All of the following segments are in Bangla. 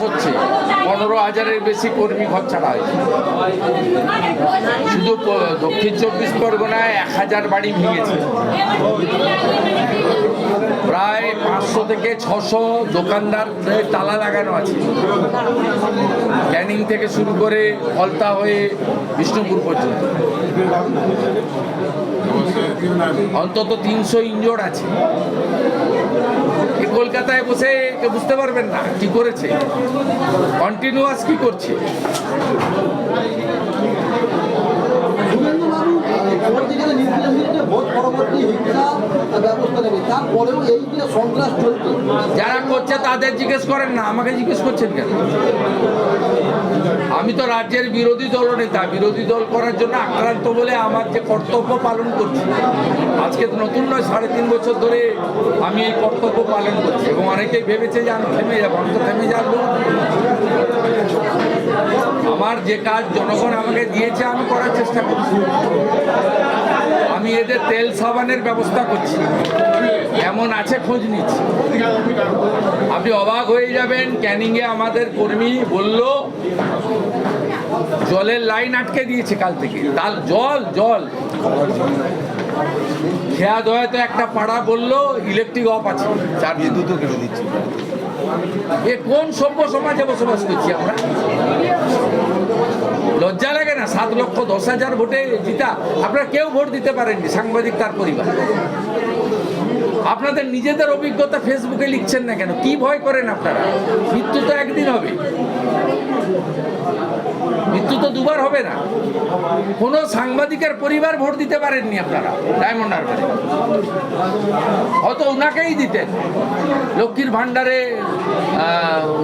হচ্ছে। পনেরো হাজারের বেশি কর্মী ঘর ছাড়া হয়েছে। শুধু দক্ষিণ চব্বিশ পরগনায় এক হাজার বাড়ি ভেঙেছে। প্রায় পাঁচশো থেকে ছশো দোকানদার তালা লাগানো আছে। ক্যানিং থেকে শুরু করে ফলতা হয়ে বিষ্ণুপুর পর্যন্ত। অন্তত তিনশো ইঞ্জোর আছে। কলকাতায় বসে বুঝতে পারবেন না কি করেছে। কন্টিনিউয়াস কি করছে? যারা করছে তাদের জিজ্ঞেস করেন না, আমাকে জিজ্ঞেস করছেন কেন? আমি তো রাজ্যের বিরোধী দলনেতা বিরোধী দল করার জন্য আক্রান্ত বলে আমার যে কর্তব্য পালন করছি। আজকে নতুন নয়, সাড়ে তিন বছর ধরে আমি এই কর্তব্য পালন করছি। এবং অনেকেই ভেবেছে যে আমি থেমে যাব তো থেমে যাব আমার যে কাজ জনগণ আমাকে দিয়েছে আমি করার চেষ্টা করছি। আমি এদের তেল সাবানের ব্যবস্থা করছি। এমন আছে খোঁজ নিচ্ছি। আপনি অবাক হয়ে যাবেন ক্যানিংয়ে আমাদের কর্মী বলল জলের লাইন আটকে দিয়েছে কাল থেকে। তাল জল জল। খেয়া দয়া তো একটা পাড়া বলল ইলেকট্রিক অফ আছে চার বিদ্যুৎ কেটে দিচ্ছে। এ কোন সভ্য সমাজে বসবাস করছি আমরা? সাত লক্ষ দশ হাজার ভোটে জিতা। আপনারা কেউ ভোট দিতে পারেননি, সাংবাদিক তার পরিবার। আপনাদের নিজেদের অভিজ্ঞতা ফেসবুকে লিখছেন না কেন? কি ভয় করেন আপনারা? মৃত্যু তো একদিন হবে। মৃত্যু তো দুবার হবে না। কোনো সাংবাদিকের পরিবার ভোট দিতে পারেননি আপনারা, ডায়মন্ড হারবারে। হয়তো ওনাকেই দিতেন। লক্ষ্মীর ভাণ্ডারে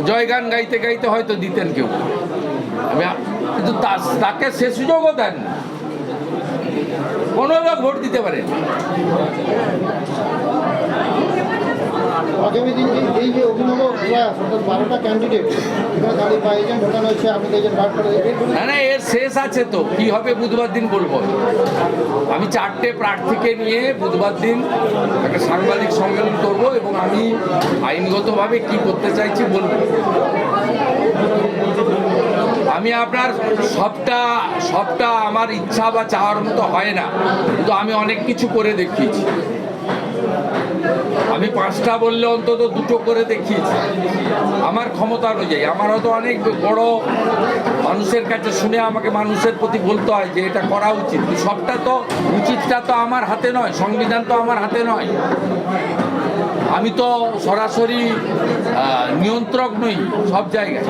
জয়গান গাইতে গাইতে হয়তো দিতেন কেউ। আমি কিন্তু তাকে সে সুযোগও দেন। কোনো লোক ভোট দিতে পারে। আগামী দিন এই যে অভিনব প্রয়াস অর্থাৎ বারোটা ক্যান্ডিডেট এখানে দাঁড়িয়ে বা এজেন্ট ঢোকানো হয়েছে আপনি এজেন্ট বার করে না না এর শেষ আছে তো। কি হবে বুধবার দিন বলব। আমি চারটে প্রার্থীকে নিয়ে বুধবার দিন একটা সাংবাদিক সম্মেলন করব এবং আমি আইনগতভাবে কি করতে চাইছি বলব। আমি আপনার সবটা সবটা আমার ইচ্ছা বা চাওয়ার মতো হয় না। কিন্তু আমি অনেক কিছু করে দেখিয়েছি। আমি পাঁচটা বললে অন্তত দুটো করে দেখিয়েছি। আমার ক্ষমতা অনুযায়ী। আমার হয়তো অনেক বড় মানুষের কাছে শুনে আমাকে মানুষের প্রতি বলতে হয় যে এটা করা উচিত। সবটা তো উচিতটা তো আমার হাতে নয়, সংবিধান তো আমার হাতে নয়। আমি তো সরাসরি নিয়ন্ত্রক নই, সব জায়গায়।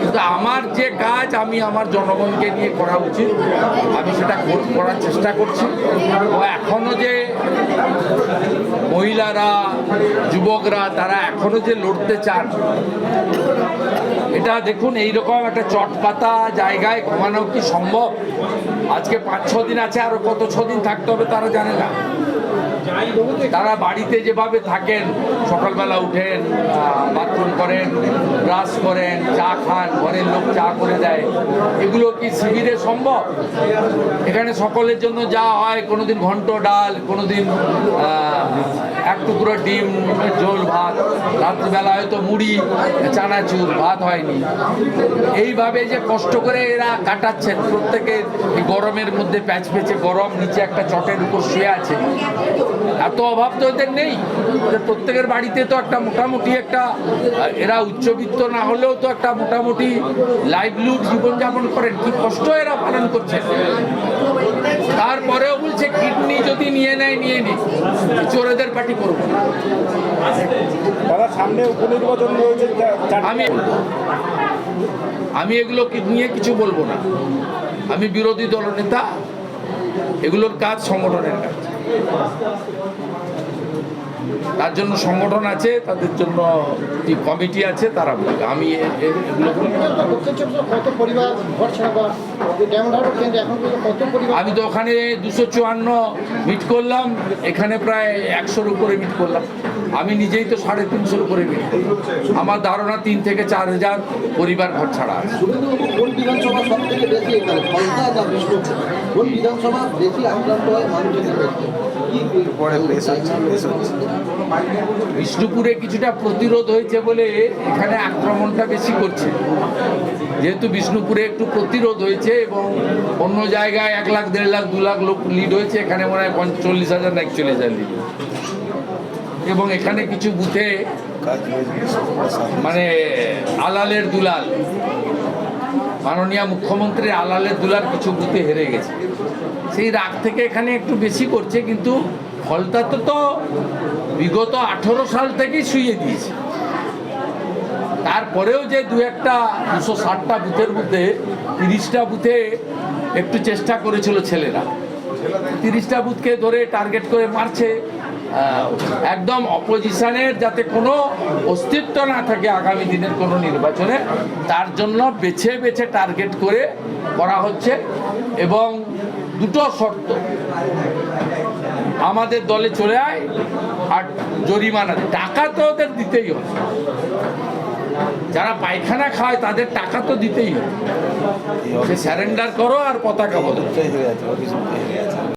কিন্তু আমার যে কাজ আমি আমার জনগণকে নিয়ে করা উচিত, আমি সেটা করার চেষ্টা করছি। ও এখনও যে মহিলারা, যুবকরা, তারা এখনও যে লড়তে চান, এটা দেখুন, এইরকম একটা চটপাতা জায়গায় ঘুমানো কি সম্ভব? আজকে পাঁচ ছ দিন আছে, আরও কত ছ দিন থাকতে হবে তারা জানে না। তারা বাড়িতে যেভাবে থাকেন, সকালবেলা উঠেন বাথরুম করেন ব্রাশ করেন, চা খান, ঘরের লোক চা করে দেয়। এগুলো কি শিবিরে সম্ভব? এখানে সকলের জন্য যা হয়, কোনোদিন ঘন্ট ডাল, কোনোদিন এক টুকরো ডিম, ঝোল, ভাত। রাত্রিবেলা হয়তো মুড়ি, চানাচুর, ভাত হয়নি। এইভাবে যে কষ্ট করে এরা কাটাচ্ছেন প্রত্যেকে এই গরমের মধ্যে প্যাচ প্যাচে গরম, নিচে একটা চটের উপর শুয়ে আছে। এত অভাব তো এদের নেই। প্রত্যেকের বাড়িতে তো একটা মোটামুটি একটা এরা উচ্চবিত্ত না হলেও তো একটা মোটামুটি লাইভলিহুড জীবনযাপন করেন। কি কষ্ট এরা পালন করছেন তারপরেও বলছে কিডনি যদি নিয়ে নেয় নিয়ে নিক চোরেদের পার্টি করব না। দাদা সামনে উপনির্বাচন রয়েছে আমি আমি এগুলো নিয়ে কিছু বলব না। আমি বিরোধী দলনেতা এগুলোর কাজ সংগঠনের কাজ। আস্তে আস্তে তার জন্য সংগঠন আছে তাদের জন্য যে কমিটি আছে তারা বলবে। আমি আমি তো ওখানে দুশো চুয়ান্ন মিট করলাম এখানে প্রায় একশোর উপরে মিট করলাম। আমি নিজেই তো সাড়ে তিনশোর উপরে মিট করি। আমার ধারণা তিন থেকে চার হাজার পরিবার ঘর ছাড়া আছে। বিধানসভা সব থেকে বেশি এখানে? ফলতা না বিষ্ণুপুর? কোন বিধানসভা বেশি আক্রান্ত হয় মানুষের বিষ্ণুপুরে কিছুটা প্রতিরোধ হয়েছে বলে এখানে আক্রমণটা বেশি করছে যেহেতু বিষ্ণুপুরে একটু প্রতিরোধ হয়েছে এবং অন্য জায়গায় এক লাখ, দেড় লাখ, দু লাখ লোক লিড হয়েছে, এখানে মনে হয় পঞ্চল্লিশ হাজার একচল্লিশ হাজার লিড এবং এখানে কিছু বুথে। মানে আলালের দুলাল, মাননীয় মুখ্যমন্ত্রী আলালের দুলাল কিছু বুথে হেরে গেছে সেই রাগ থেকে এখানে একটু বেশি করছে, কিন্তু ফলতা তো তো বিগত আঠেরো সাল থেকেই শুয়ে দিয়েছে। তারপরেও যে দু একটা দুশো ষাটটা বুথের মধ্যে তিরিশটা বুথে একটু চেষ্টা করেছিল ছেলেরা। তিরিশটা বুথকে ধরে টার্গেট করে মারছে। একদম অপোজিশনের যাতে কোনো অস্তিত্ব না থাকে আগামী দিনের কোনো নির্বাচনে, তার জন্য বেছে বেছে টার্গেট করে করা হচ্ছে এবং দুটো শর্ত। আমাদের দলে চলে আয় আর জরিমানা। টাকা তো ওদের দিতেই হবে। যারা পায়খানা খায়, তাদের টাকা তো দিতেই হবে। সে স্যারেন্ডার করো আর পতাকা বলো